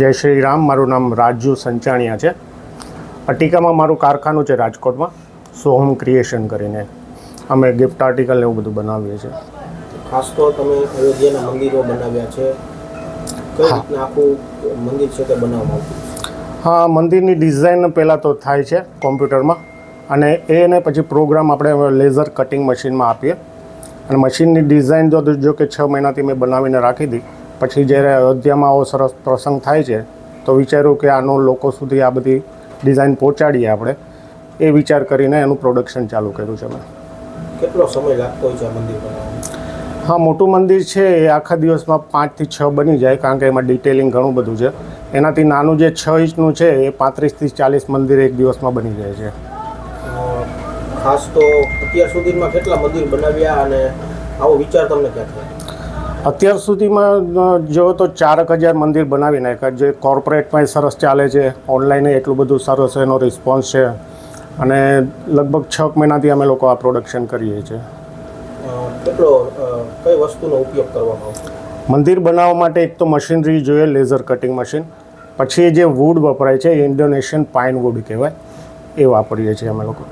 જય શ્રી રામ મારું નામ રાજુ સંચાણિયા છે. અટિકામાં મારું કારખાનું છે રાજકોટમાં. સોહમ ક્રિએશન કરીને અમે ગિફ્ટ આર્ટિકલ એવું બધું બનાવીએ છીએ. ખાસ તો તમે અયોધ્યાના મંદિરો બનાવ્યા છે. કઈ રીતના આખું મંદિર છે તે બનાવવામાં આવ્યું હા મંદિરની ડિઝાઇન પહેલાં તો થાય છે કોમ્પ્યુટરમાં. અને એને પછી પ્રોગ્રામ આપણે લેઝર કટિંગ મશીનમાં આપીએ. અને મશીનની ડિઝાઇન જો જો કે છ મહિનાથી મેં બનાવીને રાખી હતી પછી જ્યારે અયોધ્યામાં આવો સરસ પ્રસંગ થાય છે તો વિચાર્યું કે આનો લોકો સુધી આ બધી ડિઝાઇન પહોંચાડીએ આપણે. એ વિચાર કરીને એનું પ્રોડક્શન ચાલુ કર્યું છે મેં. કેટલો સમય લાગતો હોય છે આ મંદિર હા મોટું મંદિર છે એ આખા દિવસમાં પાંચથી છ બની જાય કારણ કે એમાં ડિટેલિંગ ઘણું બધું છે. એનાથી નાનું જે છ ઇંચનું છે એ પાંત્રીસથી ચાલીસ મંદિર એક દિવસમાં બની જાય છે. ખાસ તો અત્યાર સુધીમાં કેટલા મંદિર બનાવ્યા અને આવો વિચાર તમને ક્યાં થયો? અત્યાર સુધીમાં જો તો ચારક હજાર મંદિર બનાવી નાખ્યા. જે કોર્પોરેટમાં સરસ ચાલે છે ઓનલાઈન એટલું બધું સરસ એનો રિસ્પોન્સ છે. અને લગભગ છ મહિનાથી અમે લોકો આ પ્રોડક્શન કરીએ છીએ. કેટલો કઈ વસ્તુનો ઉપયોગ કરવામાં મંદિર બનાવવા માટે એક તો મશીનરી જોઈએ લેઝર કટિંગ મશીન. પછી જે વુડ વપરાય છે એ ઇન્ડોનેશિયન પાઇન વુડ કહેવાય. એ વાપરીએ છીએ અમે લોકો.